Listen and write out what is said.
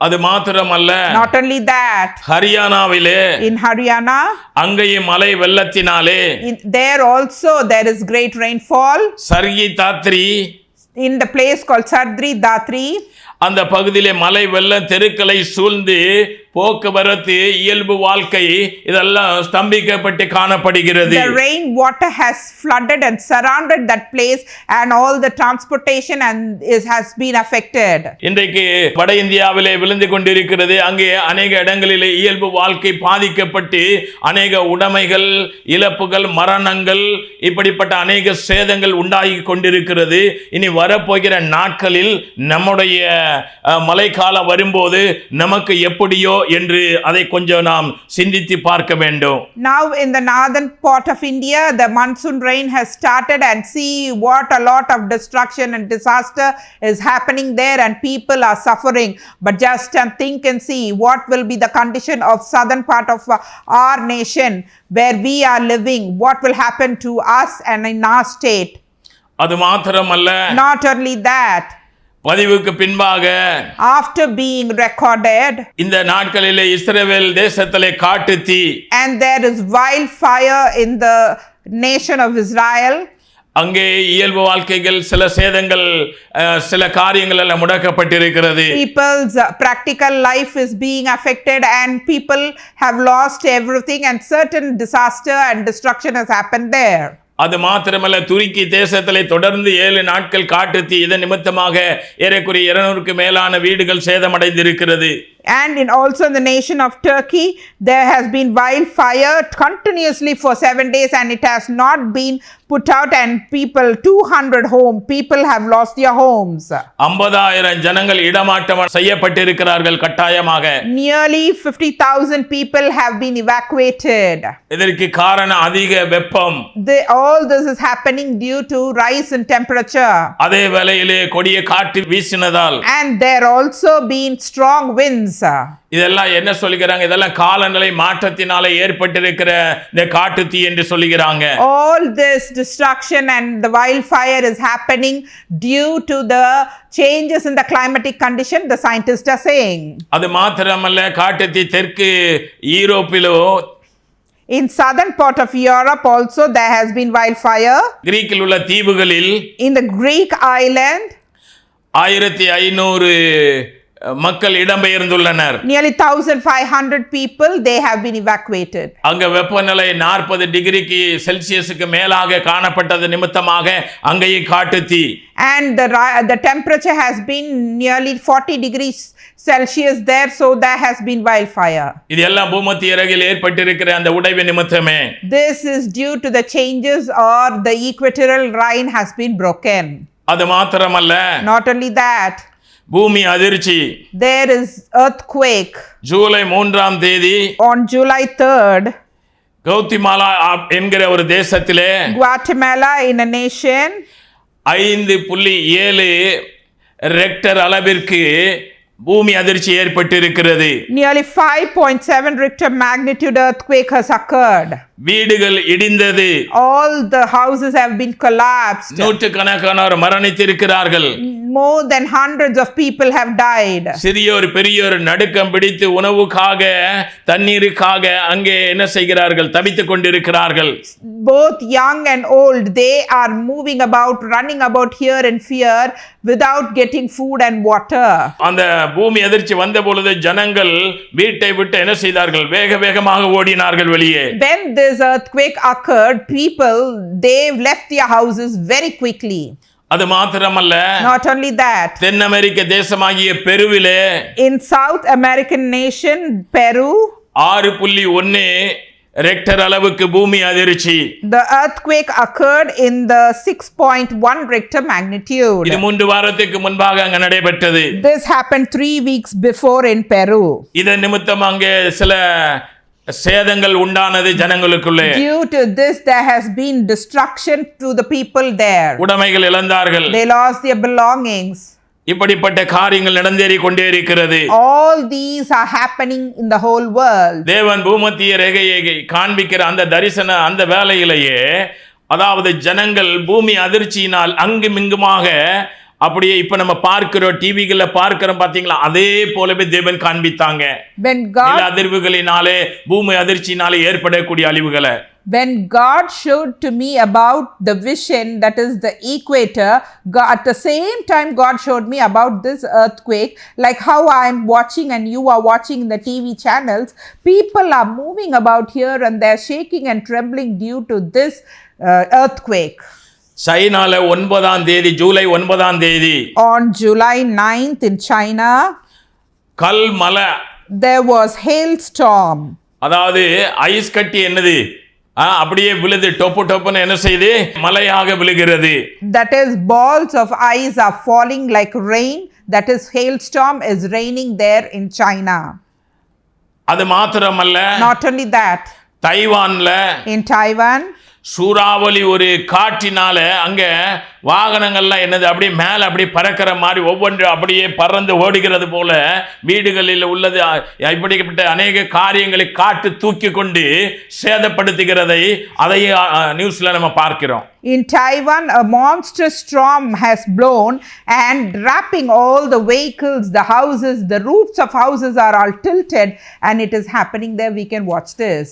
அது மாத்திரமல்ல Not only that, ஹரியானாவிலே in Haryana, அங்கேயும் மலை வெள்ளத்தினாலே there also there is great rainfall. சர்கி Dadri In the place called Sardri Datri, அந்த பகுதியிலே மலை வெள்ளம் தெருக்களை சூழ்ந்து போக்குவரத்து இயல்பு வாழ்க்கை இதெல்லாம் ஸ்தம்பிக்கப்பட்டு காணப்படுகிறது. The rain water has flooded and surrounded that place, and all the transportation and is has been affected. இன்றைக்கு வட இந்தியாவிலே விழுந்து கொண்டிருக்கிறது. அங்கே அநேக இடங்களிலே இயல்பு வாழ்க்கை பாதிக்கப்பட்டு அநேக உடைமைகள் இழப்புகள் மரணங்கள் இப்படிப்பட்ட அநேக சேதங்கள் உண்டாகி கொண்டிருக்கிறது. இனி வரப்போகிற நாட்களில் நம்முடைய மழைக்காலம் வரும்போது நமக்கு எப்படியோ என்று அதை கொஞ்சம் நாம் சிந்தித்து பார்க்க வேண்டும் Now, in the northern part of India, the monsoon rain has started, and see what a lot of destruction and disaster is happening there, and people are suffering. But just uh, think and see what will be the condition of southern part of uh, our nation where we are living. What will happen to us and in our state? அது மாத்திரமல்ல Not only that, பதிவுக்கு பின்பாக after being recorded, இந்த நாட்களிலே இஸ்ரவேல் தேசத்திலே காட்டு தீ and there is wildfire in the nation of Israel. அங்கே இயல்பு வாழ்க்கைகள் சில சேதங்கள் அஹ், சில காரியங்கள் எல்லாம் முடக்கப்பட்டிருக்கிறது people's uh, practical life is being affected and people have lost everything and certain disaster and destruction has happened there அது மாத்திரமல்ல துருக்கி தேசத்திலே தொடர்ந்து ஏழு நாட்கள் காட்டு தீ இதன் நிமித்தமாக ஏறக்குறைய இருநூறுக்கு மேலான வீடுகள் சேதமடைந்திருக்கிறது. and in also in the nation of turkey there has been wildfire continuously for 7 days and it has not been put out and people 200 home people have lost their homes ஐம்பதாயிரம் ஜனங்கள் இடமாற்றம் செய்யப்பட்டிருக்கிறார்கள் கட்டாயமாக nearly 50000 people have been evacuated இதற்கு காரணம் அதிக வெப்பம் the, all this is happening due to rise in temperature அதே வேளையிலே கொடிய காற்று வீசினதால் and there also been strong winds இதெல்லாம் என்ன சொல்லுகிறாங்க இதெல்லாம் காலநிலை மாற்றத்தினால ஏற்பட்டிருக்கிற இந்த காட்டு தீ என்று சொல்லுகிறாங்க all this destruction and the wildfire is happening due to the changes in the climatic condition the scientists are saying அது மாத்திரமல்ல காட்டு தீ தெற்கு ஈரோப்பிலோ in southern part of europe also there has been wildfire கிரீக்கில் உள்ள தீவுகளில் in the greek island ஆயிரத்தி ஐநூறு மக்கள் இடம்பெயர்ந்துள்ளனர் nearly 1500 people they have been evacuated அங்க வெப்பநிலை நாற்பது டிகிரிக்கு செல்சியஸுக்கு மேலாக காணப்பட்டது நிமித்தமாக அங்கேயும் காட்டு தீ and the ri- the temperature has been nearly 40 degrees celsius there so there has been wildfire இது எல்லாம் பூமத்திய இறகில் ஏற்பட்டிருக்கிற அந்த உடைவு நிமித்தமே This is due to the changes or the equatorial line has been broken. அது மாத்திரமல்ல Not only that, பூமி அதிர்ச்சி there is earthquake July மூன்றாம் தேதி on July 3rd. கௌத்திமாலா ஆ- என்கிற ஒரு தேசத்திலே Guatemala in a nation ஐந்து புள்ளி ஏழு ரெக்டர் அளவிற்கு பூமி அதிர்ச்சி ஏற்பட்டிருக்கிறது nearly 5.7 Richter magnitude earthquake has occurred. வீடுகள் இடிந்தது All the houses have been collapsed. நூற்றுக்கணக்கானோர் மரணித்திருக்கிறார்கள் More than hundreds of people have died. சிறியோர் பெரியோர் நடுக்கம் பிடித்து உணவுக்காக தண்ணீருக்காக அங்கே என்ன செய்கிறார்கள் தவித்துக் கொண்டிருக்கிறார்கள் Both young and old, they are moving about, running about here in fear without getting food and water. அந்த பூமி அதிர்ச்சி வந்த பொழுது ஜனங்கள் வீட்டை விட்டு என்ன செய்தார்கள் வேக வேகமாக ஓடினார்கள் வெளியே when this earthquake occurred people they left their houses very quickly அது மாத்திரமல்ல not only that தென் அமெரிக்க தேசமாகிய பெருவிலே in south american nation peru ஆறு புள்ளி ஒன்னு ரெக்டர் அளவுக்கு பூமி அதிர்ச்சி the earthquake occurred in the 6.1 richter magnitude இது மூன்று வாரத்துக்கு முன்பாக அங்க நடைபெற்றது this happened 3 weeks before in peru இதன் நிமித்தம் அங்கே சில சேதங்கள் உண்டானது ஜனங்களுக்குள்ளே. Due to this there has been destruction to the people there. உடைமைகள் இழந்தார்கள். They lost their belongings. இப்படிப்பட்ட காரியங்கள் நடந்தேறி கொண்டே இருக்கிறது all these are happening in the whole world. தேவன் பூமத்திய ரேகையை காண்பிக்கிற அந்த தரிசன அந்த வேலையிலேயே அதாவது ஜனங்கள் பூமி அதிர்ச்சியினால் அங்குமிங்குமாக அப்படியே இப்ப நம்ம பார்க்கிறோம் டிவிகள்ல பார்க்கிறோம் பாத்தீங்களா அதே போலவே தேவன் காண்பித்தாங்க When நில God அதிர்வுகளினாலே பூமி அதிர்ச்சினாலே ஏற்படக்கூடிய அழிவுகளை when God showed to me about the vision that is the equator, God, at the same time, God showed me about this earthquake, like how I'm watching and you are watching in the TV channels. People are moving about here and they're shaking and trembling due to this uh, earthquake. சைனால ஒன்பதாம் தேதி ஜூலை ஒன்பதாம் தேதி On July 9th in China, கல் மலை there was hailstorm. அதாவது ice கட்டி என்னது அப்படியே விழுது டொப்பு டொப்புன்னு என்ன செய்து மலையாக விழுகிறது That is, balls of ice are falling like rain. That is, hailstorm is raining there in China. அது மாத்திரமல்ல Not only that, தைவான்ல in Taiwan, சூறாவளி ஒரு காற்றினால அங்கே வாகனங்கள்லாம் என்னது அப்படியே மேலே அப்படியே பறக்கிற மாதிரி ஒவ்வொன்று அப்படியே பறந்து ஓடுகிறது போல வீடுகளில் உள்ளது இப்படிப்பட்ட அநேக காரியங்களை காட்டு தூக்கி கொண்டு சேதப்படுத்துகிறதை அதையும் நியூஸில் நம்ம பார்க்கிறோம் in Taiwan, a monster storm has blown and wrapping all the vehicles, the houses, the roofs of houses are all tilted, and it is happening there. We can watch this.